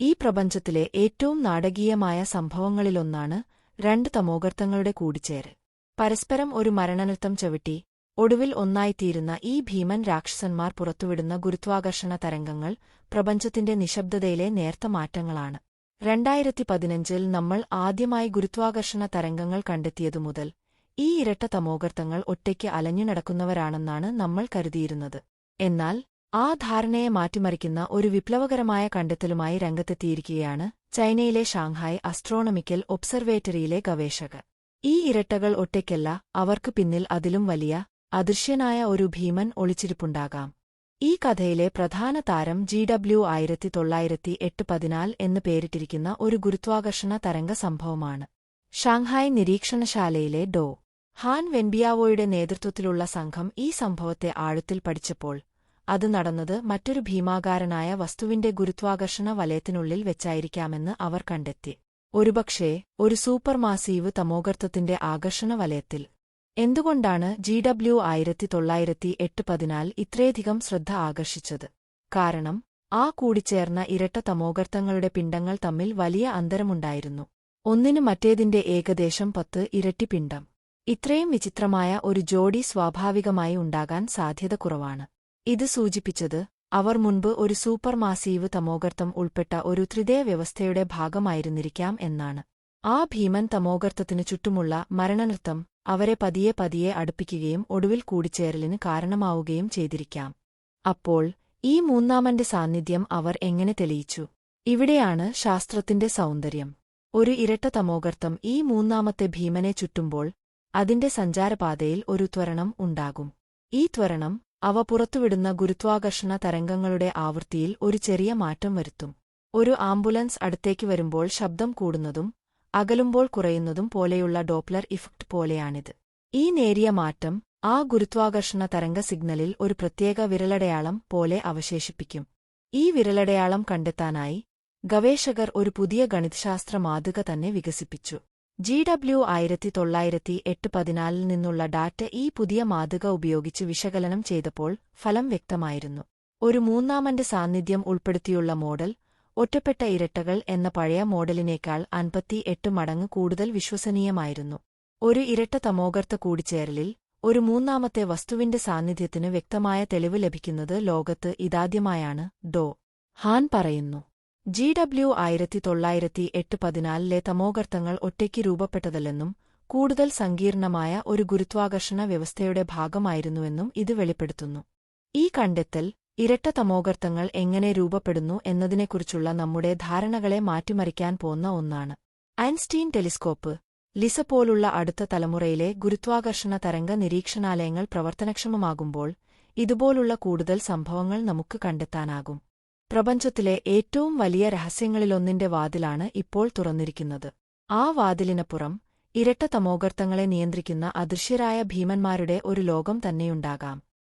ഈ പ്രപഞ്ചത്തിലെ ഏറ്റവും നാടകീയമായ സംഭവങ്ങളിലൊന്നാണ് രണ്ട് തമോഗർത്തങ്ങളുടെ കൂടിച്ചേരൽ. പരസ്പരം ഒരു മരണനൃത്തം ചവിട്ടി ഒടുവിൽ ഒന്നായിത്തീരുന്ന ഈ ഭീമൻ രാക്ഷസന്മാർ പുറത്തുവിടുന്ന ഗുരുത്വാകർഷണ തരംഗങ്ങൾ പ്രപഞ്ചത്തിന്റെ നിശബ്ദതയിലെ നേർത്ത മാറ്റങ്ങളാണ്. രണ്ടായിരത്തി പതിനഞ്ചിൽ നമ്മൾ ആദ്യമായി ഗുരുത്വാകർഷണ തരംഗങ്ങൾ കണ്ടെത്തിയതു മുതൽ ഈ ഇരട്ട തമോഗർത്തങ്ങൾ ഒറ്റയ്ക്ക് അലഞ്ഞു നടക്കുന്നവരാണെന്നാണ് നമ്മൾ കരുതിയിരുന്നത്. എന്നാൽ ആ ധാരണയെ മാറ്റിമറിക്കുന്ന ഒരു വിപ്ലവകരമായ കണ്ടെത്തലുമായി രംഗത്തെത്തിയിരിക്കുകയാണ് ചൈനയിലെ ഷാങ്ഹായ് അസ്ട്രോണമിക്കൽ ഒബ്സർവേറ്ററിയിലെ ഗവേഷകർ. ഈ ഇരട്ടകൾ ഒറ്റയ്ക്കല്ല അവർക്ക് പിന്നിൽ അതിലും വലിയ അദൃശ്യനായ ഒരു ഭീമൻ ഒളിച്ചിരിപ്പുണ്ടാകാം. ഈ കഥയിലെ പ്രധാന താരം ജി ഡബ്ല്യു ആയിരത്തി തൊള്ളായിരത്തി എട്ട് പതിനാല് എന്ന് പേരിട്ടിരിക്കുന്ന ഒരു ഗുരുത്വാകർഷണ തരംഗ സംഭവമാണ്. ഷാങ്ഹായ് നിരീക്ഷണശാലയിലെ ഡോ. ഹാൻ വെൻബിയാവോയുടെ നേതൃത്വത്തിലുള്ള സംഘം ഈ സംഭവത്തെ ആഴത്തിൽ പഠിച്ചപ്പോൾ അത് നടന്നത് മറ്റൊരു ഭീമാകാരനായ വസ്തുവിന്റെ ഗുരുത്വാകർഷണ വലയത്തിനുള്ളിൽ വെച്ചായിരിക്കാമെന്ന് അവർ കണ്ടെത്തി. ഒരുപക്ഷേ ഒരു സൂപ്പർമാസീവ് തമോഗർത്തത്തിന്റെ ആകർഷണ വലയത്തിൽ. എന്തുകൊണ്ടാണ് ജി ഡബ്ല്യു ആയിരത്തി തൊള്ളായിരത്തി എട്ട് പതിനാൽ ഇത്രയധികം ശ്രദ്ധ ആകർഷിച്ചത്? കാരണം ആ കൂടിച്ചേർന്ന ഇരട്ട തമോഗർത്തങ്ങളുടെ പിണ്ടങ്ങൾ തമ്മിൽ വലിയ അന്തരമുണ്ടായിരുന്നു. ഒന്നിന് മറ്റേതിന്റെ ഏകദേശം പത്ത് ഇരട്ടി പിണ്ഡം. ഇത്രയും വിചിത്രമായ ഒരു ജോഡി സ്വാഭാവികമായി ഉണ്ടാകാൻ സാധ്യത കുറവാണ്. ഇത് സൂചിപ്പിച്ചത് അവർ മുൻപ് ഒരു സൂപ്പർ മാസീവ് തമോഗർത്തം ഉൾപ്പെട്ട ഒരു ത്രിതയ വ്യവസ്ഥയുടെ ഭാഗമായിരുന്നിരിക്കാം എന്നാണ്. ആ ഭീമൻ തമോഗർത്തത്തിനു ചുറ്റുമുള്ള മരണനൃത്തം അവരെ പതിയെ പതിയെ അടുപ്പിക്കുകയും ഒടുവിൽ കൂടിച്ചേരലിന് കാരണമാവുകയും ചെയ്തിരിക്കാം. അപ്പോൾ ഈ മൂന്നാമന്റെ സാന്നിധ്യം അവർ എങ്ങനെ തെളിയിച്ചു? ഇവിടെയാണ് ശാസ്ത്രത്തിന്റെ സൗന്ദര്യം. ഒരു ഇരട്ട തമോഗർത്തം ഈ മൂന്നാമത്തെ ഭീമനെ ചുറ്റുമ്പോൾ അതിന്റെ സഞ്ചാരപാതയിൽ ഒരു ത്വരണം ഉണ്ടാകും. ഈ ത്വരണം അവ പുറത്തുവിടുന്ന ഗുരുത്വാകർഷണ തരംഗങ്ങളുടെ ആവൃത്തിയിൽ ഒരു ചെറിയ മാറ്റം വരുത്തും. ഒരു ആംബുലൻസ് അടുത്തേക്ക് വരുമ്പോൾ ശബ്ദം കൂടുന്നതും അകലുമ്പോൾ കുറയുന്നതും പോലെയുള്ള ഡോപ്ലർ ഇഫക്റ്റ് പോലെയാണിത്. ഈ നേരിയ മാറ്റം ആ ഗുരുത്വാകർഷണ തരംഗ സിഗ്നലിൽ ഒരു പ്രത്യേക വിരലടയാളം പോലെ അവശേഷിപ്പിക്കും. ഈ വിരലടയാളം കണ്ടെത്താനായി ഗവേഷകർ ഒരു പുതിയ ഗണിതശാസ്ത്ര മാതൃക തന്നെ വികസിപ്പിച്ചു. ജി ഡബ്ല്യു ആയിരത്തി തൊള്ളായിരത്തി എട്ട് പതിനാലിൽ നിന്നുള്ള ഡാറ്റ ഈ പുതിയ മാതൃക ഉപയോഗിച്ച് വിശകലനം ചെയ്തപ്പോൾ ഫലം വ്യക്തമായിരുന്നു. ഒരു മൂന്നാമന്റെ സാന്നിധ്യം ഉൾപ്പെടുത്തിയുള്ള മോഡൽ ഒറ്റപ്പെട്ട ഇരട്ടകൾ എന്ന പഴയ മോഡലിനേക്കാൾ അൻപത്തി എട്ട് മടങ്ങ് കൂടുതൽ വിശ്വസനീയമായിരുന്നു. ഒരു ഇരട്ട തമോഗർത്ത കൂടിച്ചേരലിൽ ഒരു മൂന്നാമത്തെ വസ്തുവിന്റെ സാന്നിധ്യത്തിന് വ്യക്തമായ തെളിവ് ലഭിക്കുന്നത് ലോകത്ത് ഇതാദ്യമായാണ് ഡോ. ഹാൻ പറയുന്നു. ജി ഡബ്ല്യു ആയിരത്തി തൊള്ളായിരത്തി എട്ട് പതിനാലിലെ തമോഗർത്തങ്ങൾ ഒറ്റയ്ക്ക് രൂപപ്പെട്ടതല്ലെന്നും കൂടുതൽ സങ്കീർണമായ ഒരു ഗുരുത്വാകർഷണ വ്യവസ്ഥയുടെ ഭാഗമായിരുന്നുവെന്നും ഇത് വെളിപ്പെടുത്തുന്നു. ഈ കണ്ടെത്തൽ ഇരട്ട തമോഗർത്തങ്ങൾ എങ്ങനെ രൂപപ്പെടുന്നു എന്നതിനെക്കുറിച്ചുള്ള നമ്മുടെ ധാരണകളെ മാറ്റിമറിക്കാൻ പോന്ന ഒന്നാണ്. ഐൻസ്റ്റീൻ ടെലിസ്കോപ്പ് ലിസ പോലുള്ള അടുത്ത തലമുറയിലെ ഗുരുത്വാകർഷണ തരംഗ നിരീക്ഷണാലയങ്ങൾ പ്രവർത്തനക്ഷമമാകുമ്പോൾ ഇതുപോലുള്ള കൂടുതൽ സംഭവങ്ങൾ നമുക്ക് കണ്ടെത്താനാകും. പ്രപഞ്ചത്തിലെ ഏറ്റവും വലിയ രഹസ്യങ്ങളിലൊന്നിന്റെ വാതിലാണ് ഇപ്പോൾ തുറന്നിരിക്കുന്നത്. ആ വാതിലിനപ്പുറം ഇരട്ട തമോഗർത്തങ്ങളെ നിയന്ത്രിക്കുന്ന അദൃശ്യരായ ഭീമന്മാരുടെ ഒരു ലോകം തന്നെയുണ്ടാകാം.